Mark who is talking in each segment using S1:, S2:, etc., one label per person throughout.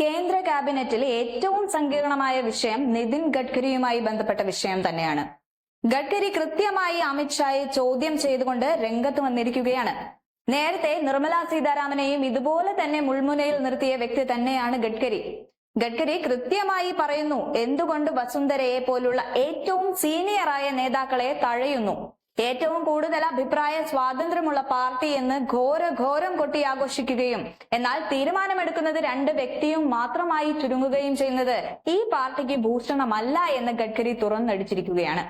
S1: കേന്ദ്ര ക്യാബിനറ്റിൽ ഏറ്റവും സങ്കീർണമായ വിഷയം നിതിൻ ഗഡ്കരിയുമായി ബന്ധപ്പെട്ട വിഷയം തന്നെയാണ്. ഗഡ്കരി കൃത്യമായി അമിത്ഷായെ ചോദ്യം ചെയ്തുകൊണ്ട് രംഗത്ത് വന്നിരിക്കുകയാണ്. നേരത്തെ നിർമ്മല സീതാരാമനെയും ഇതുപോലെ തന്നെ മുൾമുനയിൽ നിർത്തിയ വ്യക്തി തന്നെയാണ് ഗഡ്കരി. ഗഡ്കരി കൃത്യമായി പറയുന്നു എന്തുകൊണ്ട് വസുന്ധരയെ പോലുള്ള ഏറ്റവും സീനിയറായ നേതാക്കളെ തഴയുന്നു? ഏറ്റവും കൂടുതൽ അഭിപ്രായ സ്വാതന്ത്ര്യമുള്ള പാർട്ടി എന്ന് ഘോര ഘോരം കൊട്ടി ആഘോഷിക്കുകയും എന്നാൽ തീരുമാനമെടുക്കുന്നത് രണ്ട് വ്യക്തിയും മാത്രമായി ചുരുങ്ങുകയും ചെയ്യുന്നത് ഈ പാർട്ടിക്ക് ഭൂഷണമല്ല എന്ന് ഗഡ്കരി തുറന്നടിച്ചിരിക്കുകയാണ്.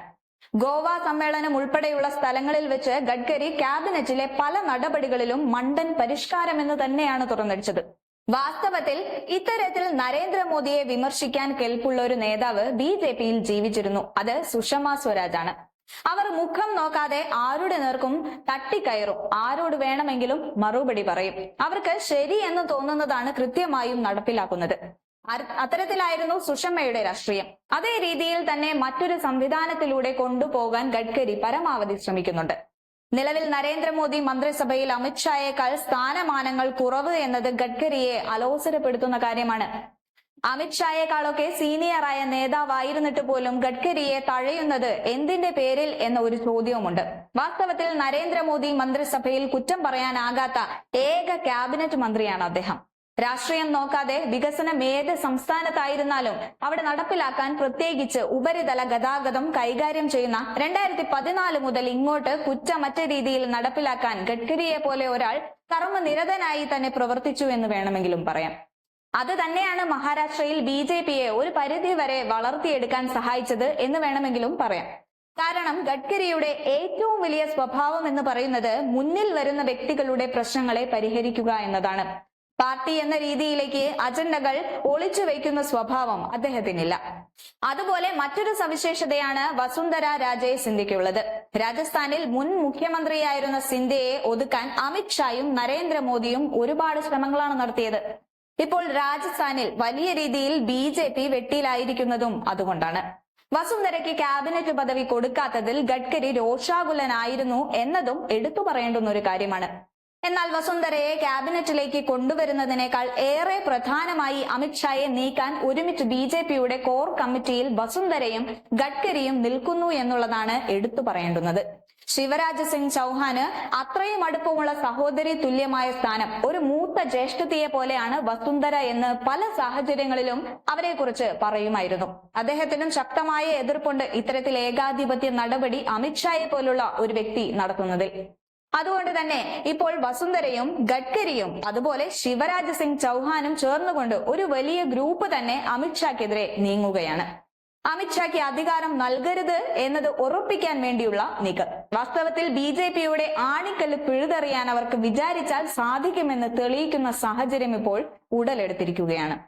S1: ഗോവ സമ്മേളനം ഉൾപ്പെടെയുള്ള സ്ഥലങ്ങളിൽ വെച്ച് ഗഡ്കരി ക്യാബിനറ്റിലെ പല നടപടികളിലും മണ്ടൻ പരിഷ്കാരം എന്ന് തന്നെയാണ് തുറന്നടിച്ചത്. വാസ്തവത്തിൽ ഇത്തരത്തിൽ നരേന്ദ്രമോദിയെ വിമർശിക്കാൻ കെൽപ്പുള്ള ഒരു നേതാവ് ബി ജെ പിയിൽ ജീവിച്ചിരുന്നു. അത് സുഷമ സ്വരാജാണ്. അവർ മുഖം നോക്കാതെ ആരുടെ നേർക്കും തട്ടിക്കയറും. ആരോട് വേണമെങ്കിലും മറുപടി പറയും. അവർക്ക് ശരി എന്ന് തോന്നുന്നതാണ് കൃത്യമായും നടപ്പിലാക്കുന്നത്. അത്തരത്തിലായിരുന്നു സുഷമ്മയുടെ രാഷ്ട്രീയം. അതേ രീതിയിൽ തന്നെ മറ്റൊരു സംവിധാനത്തിലൂടെ കൊണ്ടുപോകാൻ ഗഡ്കരി പരമാവധി ശ്രമിക്കുന്നുണ്ട്. നിലവിൽ നരേന്ദ്രമോദി മന്ത്രിസഭയിൽ അമിത്ഷായേക്കാൾ സ്ഥാനമാനങ്ങൾ കുറവ് എന്നത് ഗഡ്കരിയെ അലോസരപ്പെടുത്തുന്ന കാര്യമാണ്. അമിത്ഷായേക്കാളൊക്കെ സീനിയറായ നേതാവായിരുന്നിട്ട് പോലും ഗഡ്കരിയെ തഴയുന്നത് എന്തിന്റെ പേരിൽ എന്ന ഒരു ചോദ്യവുമുണ്ട്. വാസ്തവത്തിൽ നരേന്ദ്രമോദി മന്ത്രിസഭയിൽ കുറ്റം പറയാനാകാത്ത ഏക ക്യാബിനറ്റ് മന്ത്രിയാണ് അദ്ദേഹം. രാഷ്ട്രീയം നോക്കാതെ വികസനം ഏത് സംസ്ഥാനത്തായിരുന്നാലും അവിടെ നടപ്പിലാക്കാൻ പ്രത്യേകിച്ച് ഉപരിതല ഗതാഗതം കൈകാര്യം ചെയ്യുന്ന രണ്ടായിരത്തി പതിനാല് മുതൽ ഇങ്ങോട്ട് കുറ്റമറ്റ രീതിയിൽ നടപ്പിലാക്കാൻ ഗഡ്കരിയെ പോലെ ഒരാൾ കർമ്മനിരതനായി തന്നെ പ്രവർത്തിച്ചു എന്ന് വേണമെങ്കിലും പറയാം. അത് തന്നെയാണ് മഹാരാഷ്ട്രയിൽ ബി ജെ പിയെ ഒരു പരിധി വരെ വളർത്തിയെടുക്കാൻ സഹായിച്ചത് എന്ന് വേണമെങ്കിലും പറയാം. കാരണം ഗഡ്കരിയുടെ ഏറ്റവും വലിയ സ്വഭാവം എന്ന് പറയുന്നത് മുന്നിൽ വരുന്ന വ്യക്തികളുടെ പ്രശ്നങ്ങളെ പരിഹരിക്കുക എന്നതാണ്. പാർട്ടി എന്ന രീതിയിലേക്ക് അജണ്ടകൾ ഒളിച്ചു വയ്ക്കുന്ന സ്വഭാവം അദ്ദേഹത്തിനില്ല. അതുപോലെ മറ്റൊരു സവിശേഷതയാണ് വസുന്ധര രാജയെ സിന്ധ്യയ്ക്കുള്ളത്. രാജസ്ഥാനിൽ മുൻ മുഖ്യമന്ത്രിയായിരുന്ന സിന്ധ്യയെ ഒതുക്കാൻ അമിത്ഷായും നരേന്ദ്രമോദിയും ഒരുപാട് ശ്രമങ്ങളാണ് നടത്തിയത്. ഇപ്പോൾ രാജസ്ഥാനിൽ വലിയ രീതിയിൽ ബി ജെ പി വെട്ടിയിലായിരിക്കുന്നതും അതുകൊണ്ടാണ്. വസുന്ധരയ്ക്ക് ക്യാബിനറ്റ് പദവി കൊടുക്കാത്തതിൽ ഗഡ്കരി രോഷാകുലനായിരുന്നു എന്നതും എടുത്തു പറയേണ്ടുന്ന ഒരു കാര്യമാണ്. എന്നാൽ വസുന്ധരയെ ക്യാബിനറ്റിലേക്ക് കൊണ്ടുവരുന്നതിനേക്കാൾ ഏറെ പ്രധാനമായി അമിത്ഷായെ നീക്കാൻ ഒരുമിച്ച് ബി ജെ പിയുടെ കോർ കമ്മിറ്റിയിൽ വസുന്ധരയും ഗഡ്കരിയും നിൽക്കുന്നു എന്നുള്ളതാണ് എടുത്തു പറയേണ്ടുന്നത്. ശിവരാജ് സിംഗ് ചൗഹാന് അത്രയും അടുപ്പമുള്ള സഹോദരി തുല്യമായ സ്ഥാനം ഒരു മൂത്ത ജ്യേഷ്ഠത്തിയെ പോലെയാണ് വസുന്ധര എന്ന് പല സാഹചര്യങ്ങളിലും അവരെ കുറിച്ച് പറയുമായിരുന്നു. അദ്ദേഹത്തിനും ശക്തമായ എതിർപ്പുണ്ട് ഇത്തരത്തിൽ ഏകാധിപത്യ നടപടി അമിത്ഷായെ പോലുള്ള ഒരു വ്യക്തി നടത്തുന്നതിൽ. അതുകൊണ്ട് തന്നെ ഇപ്പോൾ വസുന്ധരയും ഗഡ്കരിയും അതുപോലെ ശിവരാജ് സിംഗ് ചൗഹാനും ചേർന്നുകൊണ്ട് ഒരു വലിയ ഗ്രൂപ്പ് തന്നെ അമിത്ഷാക്കെതിരെ നീങ്ങുകയാണ്. അമിത്ഷായ്ക്ക് അധികാരം നൽകരുത് എന്നത് ഉറപ്പിക്കാൻ വേണ്ടിയുള്ള നീക്കം. വാസ്തവത്തിൽ ബി ജെ പിയുടെ ആണിക്കല്ല് പിഴുതെറിയാൻ അവർക്ക് വിചാരിച്ചാൽ സാധിക്കുമെന്ന് തെളിയിക്കുന്ന സാഹചര്യം ഇപ്പോൾ ഉടലെടുത്തിരിക്കുകയാണ്.